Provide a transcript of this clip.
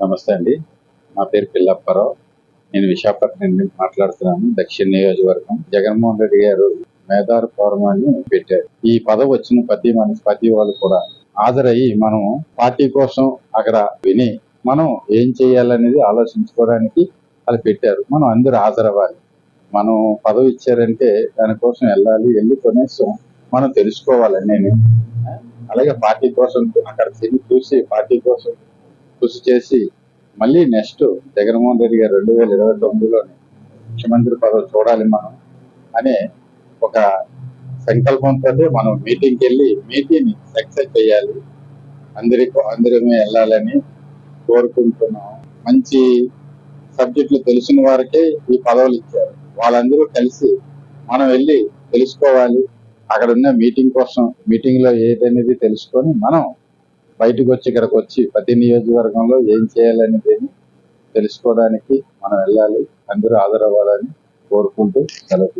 నమస్తే అండి. నా పేరు పిల్లప్పారావు. నేను విశాఖపట్నం నుండి మాట్లాడుతున్నాను. దక్షిణ నియోజకవర్గం. జగన్మోహన్ రెడ్డి గారు మేధార్ ఫోరం అని పెట్టారు. ఈ పదవి వచ్చిన ప్రతి మనిషి ప్రతి వాళ్ళు కూడా హాజరయ్యి మనం పార్టీ కోసం అక్కడ విని మనం ఏం చేయాలనేది ఆలోచించుకోవడానికి వాళ్ళు పెట్టారు. మనం అందరూ హాజరవ్వాలి. మనం పదవి ఇచ్చారంటే దానికోసం వెళ్ళాలి వెళ్ళి కొనేసం మనం తెలుసుకోవాలి నేను అలాగే పార్టీ కోసం అక్కడ తిరిగి చూసి పార్టీ కోసం కృషి చేసి మళ్ళీ నెక్స్ట్ జగన్మోహన్ రెడ్డి గారు రెండు వేల ఇరవై తొమ్మిదిలోని ముఖ్యమంత్రి పదవి చూడాలి మనం అనే ఒక సంకల్పంతో మనం మీటింగ్కి వెళ్ళి మీటింగ్ని సక్సెస్ చేయాలి. అందరికీ అందరమే వెళ్ళాలని కోరుకుంటున్నాం. మంచి సబ్జెక్టులు తెలిసిన వారికే ఈ పదవులు ఇచ్చారు. వాళ్ళందరూ కలిసి మనం వెళ్ళి తెలుసుకోవాలి. అక్కడ ఉన్న మీటింగ్ కోసం మీటింగ్లో ఏదనేది తెలుసుకొని మనం బయటకు వచ్చి ఇక్కడికి వచ్చి ప్రతి నియోజకవర్గంలో ఏం చేయాలనేది తెలుసుకోవడానికి మనం వెళ్ళాలి. అందరూ హాజరవ్వాలని కోరుకుంటూ సెలవు